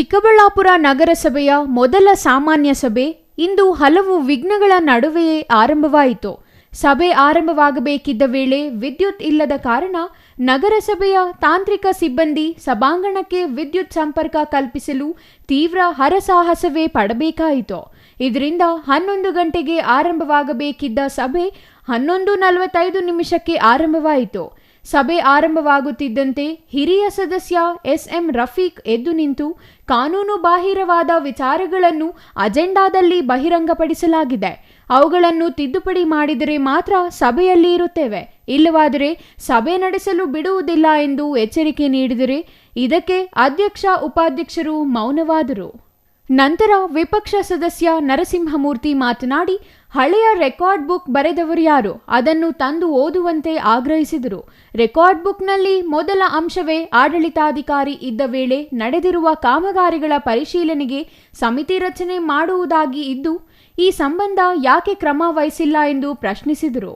ಚಿಕ್ಕಬಳ್ಳಾಪುರ ನಗರಸಭೆಯ ಮೊದಲ ಸಾಮಾನ್ಯ ಸಭೆ ಇಂದು ಹಲವು ವಿಘ್ನಗಳ ನಡುವೆಯೇ ಆರಂಭವಾಯಿತು. ಸಭೆ ಆರಂಭವಾಗಬೇಕಿದ್ದ ವೇಳೆ ವಿದ್ಯುತ್ ಇಲ್ಲದ ಕಾರಣ ನಗರಸಭೆಯ ತಾಂತ್ರಿಕ ಸಿಬ್ಬಂದಿ ಸಭಾಂಗಣಕ್ಕೆ ವಿದ್ಯುತ್ ಸಂಪರ್ಕ ಕಲ್ಪಿಸಲು ತೀವ್ರ ಹರಸಾಹಸವೇ ಪಡಬೇಕಾಯಿತು. ಇದರಿಂದ ಹನ್ನೊಂದು ಗಂಟೆಗೆ ಆರಂಭವಾಗಬೇಕಿದ್ದ ಸಭೆ ಹನ್ನೊಂದು ನಲವತ್ತೈದು ನಿಮಿಷಕ್ಕೆ ಆರಂಭವಾಯಿತು. ಸಭೆ ಆರಂಭವಾಗುತ್ತಿದ್ದಂತೆ ಹಿರಿಯ ಸದಸ್ಯ ಎಸ್ಎಂ ರಫೀಕ್ ಎದ್ದು ನಿಂತು ಕಾನೂನು ಬಾಹಿರವಾದ ವಿಚಾರಗಳನ್ನು ಅಜೆಂಡಾದಲ್ಲಿ ಬಹಿರಂಗಪಡಿಸಲಾಗಿದೆ. ಅವುಗಳನ್ನು ತಿದ್ದುಪಡಿ ಮಾಡಿದರೆ ಮಾತ್ರ ಸಭೆಯಲ್ಲಿ ಇರುತ್ತೇವೆ. ಇಲ್ಲವಾದರೆ ಸಭೆ ನಡೆಸಲು ಬಿಡುವುದಿಲ್ಲ ಎಂದು ಎಚ್ಚರಿಕೆ ನೀಡಿದರೆ ಇದಕ್ಕೆ ಅಧ್ಯಕ್ಷ, ಉಪಾಧ್ಯಕ್ಷರು ಮೌನವಾದರು. ನಂತರ ವಿಪಕ್ಷ ಸದಸ್ಯ ನರಸಿಂಹಮೂರ್ತಿ ಮಾತನಾಡಿ, ಹಳೆಯ ರೆಕಾರ್ಡ್ ಬುಕ್ ಬರೆದವರು ಯಾರು? ಅದನ್ನು ತಂದು ಓದುವಂತೆ ಆಗ್ರಹಿಸಿದರು. ರೆಕಾರ್ಡ್ ಬುಕ್ನಲ್ಲಿ ಮೊದಲ ಅಂಶವೇ ಆಡಳಿತಾಧಿಕಾರಿ ಇದ್ದ ವೇಳೆ ನಡೆದಿರುವ ಕಾಮಗಾರಿಗಳ ಪರಿಶೀಲನೆಗೆ ಸಮಿತಿ ರಚನೆ ಮಾಡುವುದಾಗಿ ಇದ್ದು, ಈ ಸಂಬಂಧ ಯಾಕೆ ಕ್ರಮ ವಹಿಸಿಲ್ಲ ಎಂದು ಪ್ರಶ್ನಿಸಿದರು.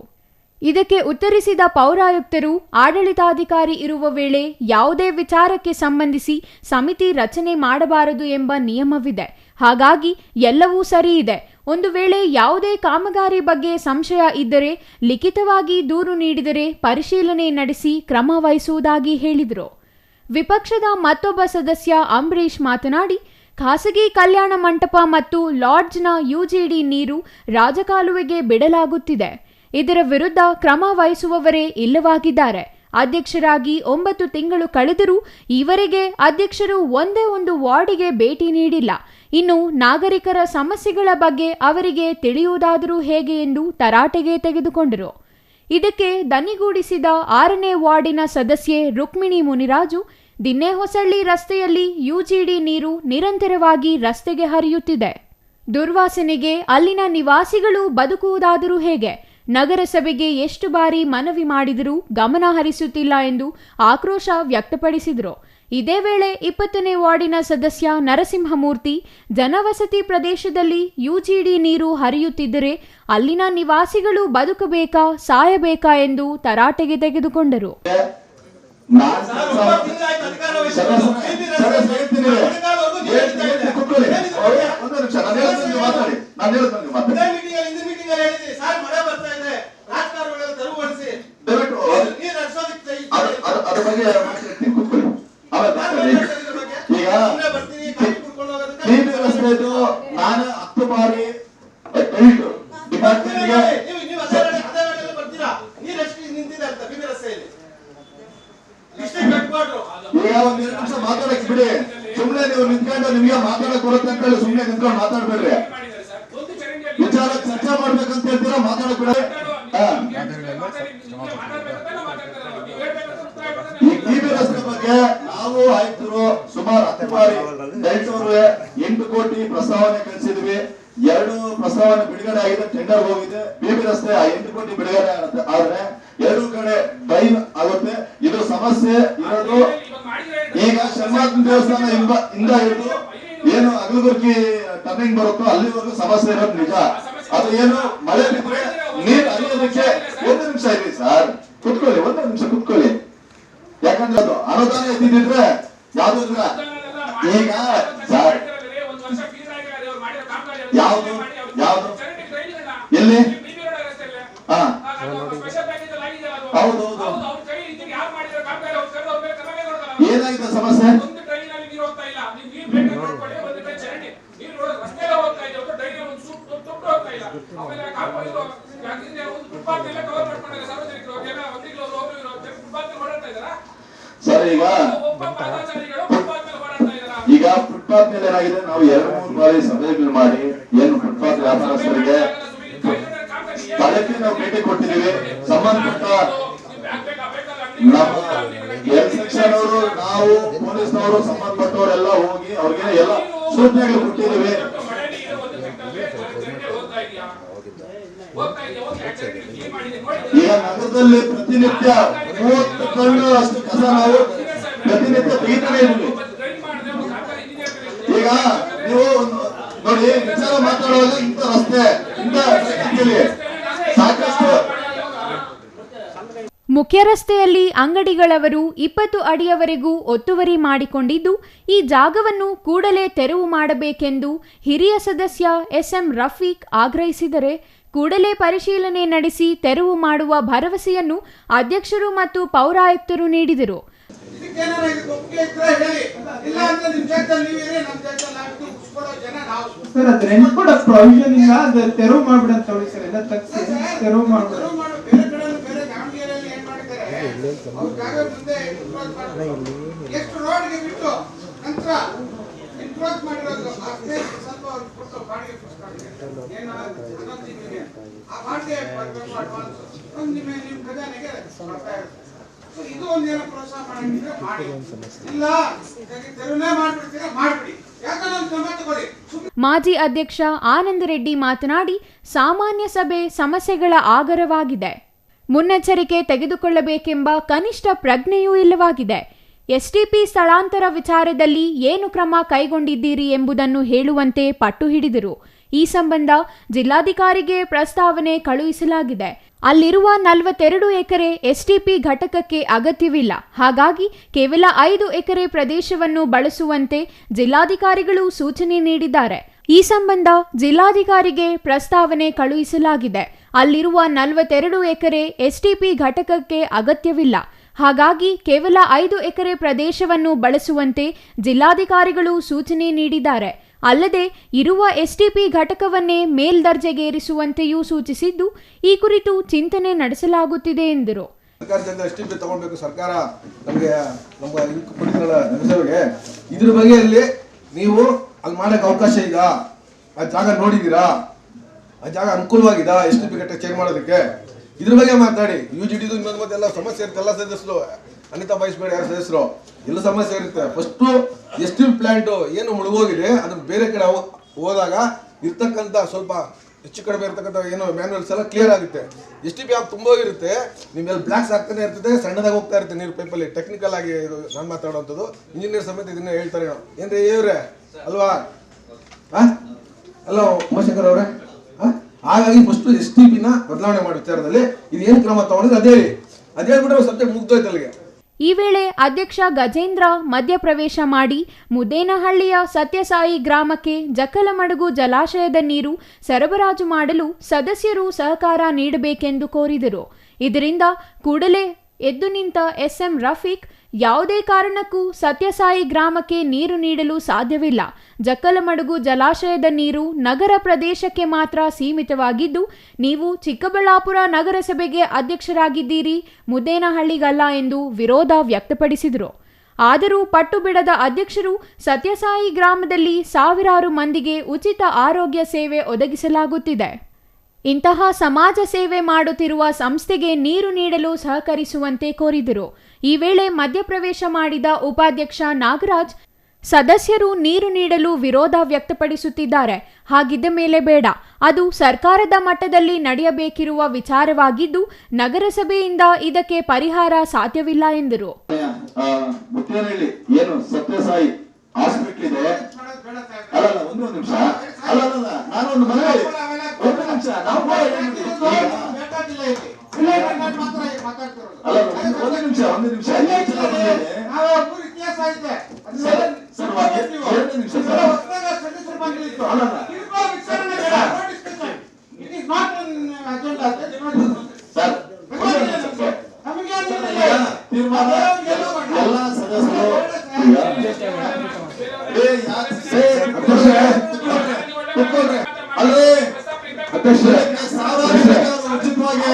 ಇದಕ್ಕೆ ಉತ್ತರಿಸಿದ ಪೌರಾಯುಕ್ತರು, ಆಡಳಿತಾಧಿಕಾರಿ ಇರುವ ವೇಳೆ ಯಾವುದೇ ವಿಚಾರಕ್ಕೆ ಸಂಬಂಧಿಸಿ ಸಮಿತಿ ರಚನೆ ಮಾಡಬಾರದು ಎಂಬ ನಿಯಮವಿದೆ. ಹಾಗಾಗಿ ಎಲ್ಲವೂ ಸರಿ ಇದೆ. ಒಂದು ವೇಳೆ ಯಾವುದೇ ಕಾಮಗಾರಿ ಬಗ್ಗೆ ಸಂಶಯ ಇದ್ದರೆ ಲಿಖಿತವಾಗಿ ದೂರು ನೀಡಿದರೆ ಪರಿಶೀಲನೆ ನಡೆಸಿ ಕ್ರಮ ವಹಿಸುವುದಾಗಿ ಹೇಳಿದರು. ವಿಪಕ್ಷದ ಮತ್ತೊಬ್ಬ ಸದಸ್ಯ ಅಂಬರೀಶ್ ಮಾತನಾಡಿ, ಖಾಸಗಿ ಕಲ್ಯಾಣ ಮಂಟಪ ಮತ್ತು ಲಾಡ್ಜ್ನ ಯುಜಿಡಿ ನೀರು ರಾಜಕಾಲುವೆಗೆ ಬಿಡಲಾಗುತ್ತಿದೆ. ಇದರ ವಿರುದ್ಧ ಕ್ರಮ ವಹಿಸುವವರೇ ಇಲ್ಲವಾಗಿದ್ದಾರೆ. ಅಧ್ಯಕ್ಷರಾಗಿ ಒಂಬತ್ತು ತಿಂಗಳು ಕಳೆದರೂ ಈವರೆಗೆ ಅಧ್ಯಕ್ಷರು ಒಂದೇ ಒಂದು ವಾರ್ಡಿಗೆ ಭೇಟಿ ನೀಡಿಲ್ಲ. ಇನ್ನು ನಾಗರಿಕರ ಸಮಸ್ಯೆಗಳ ಬಗ್ಗೆ ಅವರಿಗೆ ತಿಳಿಯುವುದಾದರೂ ಹೇಗೆ ಎಂದು ತರಾಟೆಗೆ ತೆಗೆದುಕೊಂಡರು. ಇದಕ್ಕೆ ದನಿಗೂಡಿಸಿದ ಆರನೇ ವಾರ್ಡಿನ ಸದಸ್ಯೆ ರುಕ್ಮಿಣಿ ಮುನಿರಾಜು ದಿನ್ನೇಹೊಸಳ್ಳಿ ರಸ್ತೆಯಲ್ಲಿ ಯುಜಿಡಿ ನೀರು ನಿರಂತರವಾಗಿ ರಸ್ತೆಗೆ ಹರಿಯುತ್ತಿದೆ. ದುರ್ವಾಸನೆಗೆ ಅಲ್ಲಿನ ನಿವಾಸಿಗಳು ಬದುಕುವುದಾದರೂ ಹೇಗೆ? ನಗರಸಭೆಗೆ ಎಷ್ಟು ಬಾರಿ ಮನವಿ ಮಾಡಿದರೂ ಗಮನ ಹರಿಸುತ್ತಿಲ್ಲ ಎಂದು ಆಕ್ರೋಶ ವ್ಯಕ್ತಪಡಿಸಿದರು ಇದೇ ವೇಳೆ ಇಪ್ಪತ್ತನೇ ವಾರ್ಡಿನ ಸದಸ್ಯ ನರಸಿಂಹಮೂರ್ತಿ ಜನವಸತಿ ಪ್ರದೇಶದಲ್ಲಿ ಯುಜಿಡಿ ನೀರು ಹರಿಯುತ್ತಿದ್ದರೆ ಅಲ್ಲಿನ ನಿವಾಸಿಗಳು ಬದುಕಬೇಕಾ ಸಾಯಬೇಕಾ ಎಂದು ತರಾಟೆಗೆ ತೆಗೆದುಕೊಂಡರು ನಾನ್ ಸರ್, ಕೆಲಸ ಒಂಬತ್ತು ತಿಂಗಳಾಯ್ತು ಅಧಿಕಾರ ವಹಿಸಿ. ಸದಸ್ಯ- ಹಿಂದಿನ ಸದಸ್ಯ ಹೇಳ್ತೀನಿ. ಅಧಿಕಾರವರೆಗೂ ನೀವು ಹೇಳ್ತಾ ಇದ್ದೀರಿ. ಕೂತ್ಕೊಳ್ಳಿ. ಹೇಳಿದ್ರು ಅವ್ರು- ಬಗ್ಗೆ. ಒಂದು ನಿಮಿಷ ನಾನು ಹೇಳ್ತೀನಿ ನೀವು ಮಾತಾಡಿ ನಾನು ಹೇಳ್ತೀನಿ ನೀವು ಮಾತಾಡಿ ಇದೇ meeting ಅಲ್ಲಿ, ಹಿಂದಿನ meeting ಅಲ್ಲಿ ಹೇಳಿದ್ರಿ, ಸರ್ ಮಳೆ ಬರ್ತಾ ಇದೆ ತೆರವುಗೊಳಿಸಿ ನೀರು- ಹರಿಸೋದಕ್ಕೆ ಅದ್ರ ಬಗ್ಗೆ. ಈಗ ವ್ಯವಸ್ಥೆದು ನಾನು ಹತ್ತು ಬಾರಿ ಮಾತಾಡಕ್ ಬಿಡಿ ಸುಮ್ನೆ ನೀವು ನಿಂತ್ಕೊಂಡು ನಿಮ್ಗೆ ಮಾತಾಡಕ್ ಬರುತ್ತೆ ಅಂತ ಹೇಳಿ ಸುಮ್ನೆ ನಿಂತ್ಕೊಂಡು ಮಾತಾಡ್ಬೇಡ್ರಿ ಹೇಳ್ತೀರಾ ಮಾತಾಡಕ್ ರಸ್ತೆ ಬಗ್ಗೆ ನಾವು ಆಯುಕ್ತರು ಸುಮಾರು ಹತ್ತು ಬಾರಿ ರೈತರು ಎಂಟು ಕೋಟಿ ಪ್ರಸ್ತಾವನೆ ಕಳಿಸಿದ್ವಿ. ಎರಡು ಪ್ರಸ್ತಾವನೆ ಬಿಡುಗಡೆ ಆಗಿದೆ ಟೆಂಡರ್ ಹೋಗಿದೆ. ಬಿಬಿ ರಸ್ತೆ ಆ ಎಂಟು ಕೋಟಿ ಬಿಡುಗಡೆ ಆಗುತ್ತೆ. ಆದ್ರೆ ಎರಡು ಕಡೆ ಬೈನ್ ಆಗುತ್ತೆ. ಇದು ಸಮಸ್ಯೆ ಇರೋದು ಈಗ ಶರ್ಮಾತ್ಮ ದೇವಸ್ಥಾನ ಇಂದ ಇಂದ ಹಿಡಿದು ಏನು ಅಗಲಗುರ್ಕಿ ಟರ್ನಿಂಗ್ ಬರುತ್ತೋ ಅಲ್ಲಿವರೆಗೂ ಸಮಸ್ಯೆ ಇರೋದು ನಿಜ. ಅದು ಏನು? ಮಳೆ ಬಿದ್ರೆ ನೀರು ಹರಿಯೋದಕ್ಕೆ ಒಂದು ನಿಮಿಷ ಇರಿ ಸರ್. ಕುತ್ಕೊಳ್ಳಿ, ಒಂದು ನಿಮಿಷ ಕುತ್ಕೊಳ್ಳಿ. ಯಾಕಂದ್ರೆ ಅದು ಅನುದಾನ ಇದ್ದಿದ್ರೆ ಯಾವ್ದು ಇಲ್ಲ. ಈಗ ಸರ್, ಯಾವ್ದು ಯಾವ್ದು? ಎಲ್ಲಿ? ಹಾ. ಹೌದು ಹೌದು ಏನಾಗಿದೆ ಸಮಸ್ಯೆ ಒಂದು ಟ್ರೈನಲ್ಲಿ ನೀರು ಹೋಗ್ತಾ ಇಲ್ಲ ನೀವು ನೀರು ಬೇಕಾದ್ರೆ ನೋಡ್ಕೊಳ್ಳಿ ಒಂದು ಟ್ರೈನ್ ಚರಂಡಿ ನೀರು ರೋಡ್ ರಸ್ತೆಲ್ಲ ಹೋಗ್ತಾ ಇದೆ ಒಂದು ಟ್ರೈನ್ ಒಂದು ಸೂಟ್ ತೊಟ್ಟು ಹೋಗ್ತಾ ಇಲ್ಲ ಆಮೇಲೆ ಕಾಂಪೌಂಡ್ ಯಾಕಂದ್ರೆ ಒಂದು ಫುಟ್ಪಾತ್ ಎಲ್ಲ ಕವರ್ ಮಾಡ್ಕೊಂಡಿದ್ದಾರೆ ಸಾರ್ವಜನಿಕರು ಜನ ಒಂದಿಗ್ಲು ಅವರು ಒಬ್ರು ಇರೋ ಫುಟ್ಪಾತ್ ಮೇಲೆ ಓಡಾಡ್ತಾ ಇದ್ದಾರಾ ಈಗ ಫುಟ್ಪಾತ್ ಮೇಲೆ ಏನಾಗಿದೆ? ನಾವು ಎರಡು, ಮೂರು ಬಾರಿ ಸಭೆಗಳು ಮಾಡಿ ಏನು ಫುಟ್ಪಾತ್ ವ್ಯಾಪಾರಸ್ಥರಿಗೆ ಸ್ಥಳಕ್ಕೆ ನಾವು ಭೇಟಿ ಕೊಟ್ಟಿದ್ದೀವಿ. ಸಂಬಂಧಪಟ್ಟ ನಮ್ಮ ಎಲ್ ಸೆಕ್ಷನ್ ಅವರು ನಾವು ಪೊಲೀಸ್ನವರು, ಸಂಬಂಧಪಟ್ಟವರೆಲ್ಲ ಹೋಗಿ ಅವ್ರಿಗೆ ಎಲ್ಲ ಸೂಚನೆಗಳು ಕೊಟ್ಟಿದ್ದೀವಿ. ಈಗ ನಗರದಲ್ಲಿ ಪ್ರತಿನಿತ್ಯ ಮೂವತ್ತು ಟನ್ ಅಷ್ಟು ಕಸ ನಾವು ಪ್ರತಿನಿತ್ಯ ತೆಗಿತಾನೆ ಈಗ ನೀವು ನೋಡಿ ವಿಚಾರ ಮಾತಾಡೋದು ಇಂಥ ರಸ್ತೆ, ಇಂಥ ಸಾಕಷ್ಟು ಮುಖ್ಯ ರಸ್ತೆಯಲ್ಲಿ ಅಂಗಡಿಗಳವರು ಇಪ್ಪತ್ತು ಅಡಿಯವರೆಗೂ ಒತ್ತುವರಿ ಮಾಡಿಕೊಂಡಿದ್ದು, ಈ ಜಾಗವನ್ನು ಕೂಡಲೇ ತೆರವು ಮಾಡಬೇಕೆಂದು ಹಿರಿಯ ಸದಸ್ಯ ಎಸ್ಎಂ ರಫೀಕ್ ಆಗ್ರಹಿಸಿದರೆ, ಕೂಡಲೇ ಪರಿಶೀಲನೆ ನಡೆಸಿ ತೆರವು ಮಾಡುವ ಭರವಸೆಯನ್ನು ಅಧ್ಯಕ್ಷರು ಮತ್ತು ಪೌರಾಯುಕ್ತರು ನೀಡಿದರು. ಇದಕ್ಕೇನಾರ ಇದಕ್ಕೆ ಒಪ್ಪಿಗೆ ಇದ್ರೆ ಹೇಳಿ. ಇಲ್ಲ ಅಂದ್ರೆ ನಿಮ್ ಜಾಗದಲ್ಲಿ ನೀವು ಇರಿ ನಮ್ ಜಾಗದಲ್ಲಿ ನಾವು ಮುಗಿಸ್ಕೊಡೋ ಜನ ನಾವು. ಸರ್ ಅದ್ ರೆಂಟ್ ಕೊಡೋ ಪ್ರೊವಿಷನ್ ಇಲ್ಲ ಅದ್ ತೆರವು ಮಾಡ್ಬಿಡಂತ ಹೇಳಿ ಸರ್ ಎಲ್ಲ ತಗ್ಸಿ ತೆರವು ಮಾಡ್ಬಿಡ ತೆರವು ಮಾಡು ಬೇರೆ ಕಡೆ ಬೇರೆ ದಾವಣಗೆರೆಯಲ್ಲಿ ಏನ್ ಮಾಡ್ತಾರೆ ಅವ್ರ ಜಾಗ ಮುಂದೆ encroach ಮಾಡ್ಬಿಟ್ಟು. ಎಷ್ಟು ರೋಡ್ಗೆ ಬಿಟ್ಟು ನಂತರ ಇಂಪ್ರೂವ್ ಮಾಡಿರೋದು ಆ ಸ್ವಲ್ಪ ಅವ್ರಿಗೆ ಕೊಟ್ಟು ಬಾಡಿಗೆ ಕೊಡ್ತಾರೆ ಏನು ಆ ಬಾಡಿಗೆ ಅಡ್ವಾನ್ಸ್. ಒಂದು ನಿಮ್ಮ ನಿಮ್ಮ ಖಜಾನೆಗೆ ಮಾಡ್ತಾ ಇರುತ್ತೆ ಇದು ಒಂದೇನೋ ಪ್ರೋತ್ಸಾಹ ಮಾಡಂಗಿದ್ರೆ ಮಾಡಿ. ಇಲ್ಲ ತೆರವೇ ಮಾಡ್ಬಿಡ್ತೀರಾ? ಮಾಡ್ಬಿಡಿ. ಒಂದು ಮಾಜಿ ಅಧ್ಯಕ್ಷ ಆನಂದ ರೆಡ್ಡಿ ಮಾತನಾಡಿ, ಸಾಮಾನ್ಯ ಸಭೆ ಸಮಸ್ಯೆಗಳ ಆಗರವಾಗಿದೆ. ಮುನ್ನೆಚ್ಚರಿಕೆ ತೆಗೆದುಕೊಳ್ಳಬೇಕೆಂಬ ಕನಿಷ್ಠ ಪ್ರಜ್ಞೆಯೂ ಇಲ್ಲವಾಗಿದೆ. ಎಸ್ಟಿಪಿ ಸ್ಥಳಾಂತರ ವಿಚಾರದಲ್ಲಿ ಏನು ಕ್ರಮ ಕೈಗೊಂಡಿದ್ದೀರಿ ಎಂಬುದನ್ನು ಹೇಳುವಂತೆ ಪಟ್ಟು ಹಿಡಿದರು. ಈ ಸಂಬಂಧ ಜಿಲ್ಲಾಧಿಕಾರಿಗೆ ಪ್ರಸ್ತಾವನೆ ಕಳುಹಿಸಲಾಗಿದೆ. ಅಲ್ಲಿರುವ ನಲವತ್ತೆರಡು ಎಕರೆ ಎಸ್ಟಿಪಿ ಘಟಕಕ್ಕೆ ಅಗತ್ಯವಿಲ್ಲ. ಹಾಗಾಗಿ ಕೇವಲ ಐದು ಎಕರೆ ಪ್ರದೇಶವನ್ನು ಬಳಸುವಂತೆ ಜಿಲ್ಲಾಧಿಕಾರಿಗಳು ಸೂಚನೆ ನೀಡಿದ್ದಾರೆ. ಈ ಸಂಬಂಧ ಜಿಲ್ಲಾಧಿಕಾರಿಗೆ ಪ್ರಸ್ತಾವನೆ ಕಳುಹಿಸಲಾಗಿದೆ. ಅಲ್ಲಿರುವ ನಲವತ್ತೆರಡು ಎಕರೆ ಎಸ್ಟಿಪಿ ಘಟಕಕ್ಕೆ ಅಗತ್ಯವಿಲ್ಲ. ಹಾಗಾಗಿ ಕೇವಲ ಐದು ಎಕರೆ ಪ್ರದೇಶವನ್ನು ಬಳಸುವಂತೆ ಜಿಲ್ಲಾಧಿಕಾರಿಗಳು ಸೂಚನೆ ನೀಡಿದ್ದಾರೆ. ಅಲ್ಲದೆ ಇರುವ ಎಸ್ಟಿಪಿ ಘಟಕವನ್ನೇ ಮೇಲ್ದರ್ಜೆಗೇರಿಸುವಂತೆಯೂ ಸೂಚಿಸಿದ್ದು, ಈ ಕುರಿತು ಚಿಂತನೆ ನಡೆಸಲಾಗುತ್ತಿದೆ ಎಂದರು. ಸರ್ಕಾರದಿಂದ ಎಸ್ ಟಿ ಪಿ ತಗೊಳ್ಬೇಕು, ಸರ್ಕಾರ ನಮಗೆ, ನಮ್ಮ ನಗರಸಭೆಗೆ ಇದ್ರ ಬಗೆಯಲ್ಲಿ ನೀವು ಅಲ್ಲಿ ಮಾಡೋಕ್ಕೆ ಅವಕಾಶ ಇದಾ ಆ ಜಾಗ ನೋಡಿದ್ದೀರಾ ಆ ಜಾಗ ಅನುಕೂಲವಾಗಿದಾ ಎಸ್ ಟಿ ಪಿ ಘಟಕ ಚೇಂಜ್ ಮಾಡೋದಕ್ಕೆ. ಇದ್ರ ಬಗ್ಗೆ ಮಾತಾಡಿ. ಯು ಜಿ ಡಿದು ಇನ್ನೊಂದು ಮತ್ತೆ ಸಮಸ್ಯೆ ಇರುತ್ತೆ, ಎಲ್ಲ ಸದಸ್ಯರು ಅನಿತಾ ಬಯಸ್ಬೇಡಿ ಯಾರು ಸದಸ್ಯರು? ಎಲ್ಲ ಸಮಸ್ಯೆ ಇರುತ್ತೆ. First S T P plant ಏನು ಮುಳುಗೋಗಿದೆ, ಅದನ್ನ ಬೇರೆ ಕಡೆ ಹೋದಾಗ ಇರ್ತಕ್ಕಂಥ ಸ್ವಲ್ಪ ಹೆಚ್ಚು ಕಡಿಮೆ ಇರ್ತಕ್ಕಂಥ ಏನು ಮ್ಯಾನ್ಯಲ್ಸ್ ಎಲ್ಲ ಕ್ಲಿಯರ್ ಆಗುತ್ತೆ. ಎಸ್ ಟಿ ಪಿ ಆಗಿ ತುಂಬ ಇರುತ್ತೆ ನಿಮ್ಮೆಲ್ಲ ಬ್ಲಾಕ್ಸ್ ಆಗ್ತಾನೆ ಇರ್ತದೆ, ಸಣ್ಣದಾಗಿ ಹೋಗ್ತಾ ಇರುತ್ತೆ ನೀರು ಪೈಪಲ್ಲಿ ಟೆಕ್ನಿಕಲ್ ಆಗಿ ನಾನು ಮಾತಾಡುವಂಥದ್ದು. ಇಂಜಿನಿಯರ್ ಸಮೇತ ಇದನ್ನ ಹೇಳ್ತಾರೆ ಏನ್ರಿ ಏವ್ರೆ ಅಲ್ವಾ? ಹಾಂ ಉಮಾಶಂಕರ್ ಅವರೇ? ಹಾಗಾಗಿ ಫಸ್ಟ್ ಎಸ್ ಟಿ ಪಿನ ಬದಲಾವಣೆ ಮಾಡೋ ವಿಚಾರದಲ್ಲಿ ಇದು ಏನು ಕ್ರಮ ತಗೊಂಡಿದ್ರೆ ಅದೇ. ಅದೇ ಹೇಳ್ಬಿಟ್ರೆ ಸಬ್ಜೆಕ್ಟ್ ಮುಗ್ದೋಯ್ತು ಅಲ್ಲಿಗೆ. ಈ ವೇಳೆ ಅಧ್ಯಕ್ಷ ಗಜೇಂದ್ರ ಮಧ್ಯಪ್ರವೇಶ ಮಾಡಿ ಮುದ್ದೇನಹಳ್ಳಿಯ ಸತ್ಯಸಾಯಿ ಗ್ರಾಮಕ್ಕೆ ಜಕ್ಕಲಮಡುಗು ಜಲಾಶಯದ ನೀರು ಸರಬರಾಜು ಮಾಡಲು ಸದಸ್ಯರು ಸಹಕಾರ ನೀಡಬೇಕೆಂದು ಕೋರಿದರು. ಇದರಿಂದ ಕೂಡಲೇ ಎದ್ದು ನಿಂತ ಎಸ್ಎಂ ರಫೀಕ್ ಯಾವುದೇ ಕಾರಣಕ್ಕೂ ಸತ್ಯಸಾಯಿ ಗ್ರಾಮಕ್ಕೆ ನೀರು ನೀಡಲು ಸಾಧ್ಯವಿಲ್ಲ. ಜಕ್ಕಲಮಡುಗು ಜಲಾಶಯದ ನೀರು ನಗರ ಪ್ರದೇಶಕ್ಕೆ ಮಾತ್ರ ಸೀಮಿತವಾಗಿದ್ದು, ನೀವು ಚಿಕ್ಕಬಳ್ಳಾಪುರ ನಗರಸಭೆಗೆ ಅಧ್ಯಕ್ಷರಾಗಿದ್ದೀರಿ, ಮುದ್ದೇನಹಳ್ಳಿಗಲ್ಲ ಎಂದು ವಿರೋಧ ವ್ಯಕ್ತಪಡಿಸಿದರು. ಆದರೂ ಪಟ್ಟು ಬಿಡದ ಅಧ್ಯಕ್ಷರು ಸತ್ಯಸಾಯಿ ಗ್ರಾಮದಲ್ಲಿ ಸಾವಿರಾರು ಮಂದಿಗೆ ಉಚಿತ ಆರೋಗ್ಯ ಸೇವೆ ಒದಗಿಸಲಾಗುತ್ತಿದೆ. ಇಂತಹ ಸಮಾಜ ಸೇವೆ ಮಾಡುತ್ತಿರುವ ಸಂಸ್ಥೆಗೆ ನೀರು ನೀಡಲು ಸಹಕರಿಸುವಂತೆ ಕೋರಿದರು. ಈ ವೇಳೆ ಮಧ್ಯಪ್ರವೇಶ ಮಾಡಿದ ಉಪಾಧ್ಯಕ್ಷ ನಾಗರಾಜ್, ಸದಸ್ಯರು ನೀರು ನೀಡಲು ವಿರೋಧ ವ್ಯಕ್ತಪಡಿಸುತ್ತಿದ್ದಾರೆ. ಹಾಗಿದ್ದ ಮೇಲೆ ಬೇಡ. ಅದು ಸರ್ಕಾರದ ಮಟ್ಟದಲ್ಲಿ ನಡೆಯಬೇಕಿರುವ ವಿಚಾರವಾಗಿದ್ದು, ನಗರಸಭೆಯಿಂದ ಇದಕ್ಕೆ ಪರಿಹಾರ ಸಾಧ್ಯವಿಲ್ಲ ಎಂದರು. ಆ, ಮುತ್ತೇನಹಳ್ಳಿ ಏನು ಸತ್ಯಸಾಯಿ ಹಾಸ್ಪಿಟ್ಲ್ ಇದೆ ಮಾಡೋದು ಬೇಡ ಸಾಹೇಬ್ರೆ. ಅಲ್ಲ ಅಲ್ಲ ಒಂದು ನಿಮಿಷ ಅಲ್ಲ ಅಲ್ಲ ನಾನು ಒಂದು ಮನವಿ ಒಂದು ನಿಮಿಷ. ನಾವು ಕೂಡ. ಅಲ್ಲ ಒಂದು ನಿಮಿಷ. ಒಂದು ನಿಮಿಷ ಎಲ್ಲ ಸದಸ್ಯರು ಅಧ್ಯಕ್ಷರೇ. ಅಲ್ಲೇ ಅಧ್ಯಕ್ಷರೇ, ಸಾವಿರಾರು ಜನರು ಉಚಿತವಾಗಿ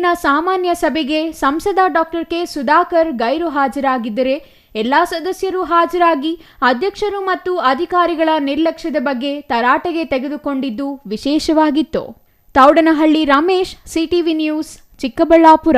ಇಂದಿನ ಸಾಮಾನ್ಯ ಸಭೆಗೆ ಸಂಸದ ಡಾಕ್ಟರ್ ಕೆ ಸುಧಾಕರ್ ಗೈರು ಹಾಜರಾಗಿದ್ದರೆ ಎಲ್ಲಾ ಸದಸ್ಯರು ಹಾಜರಾಗಿ ಅಧ್ಯಕ್ಷರು ಮತ್ತು ಅಧಿಕಾರಿಗಳ ನಿರ್ಲಕ್ಷ್ಯದ ಬಗ್ಗೆ ತರಾಟೆಗೆ ತೆಗೆದುಕೊಂಡಿದ್ದು ವಿಶೇಷವಾಗಿತ್ತು. Taudanahalli Ramesh, CTV news, Chikkaballapur.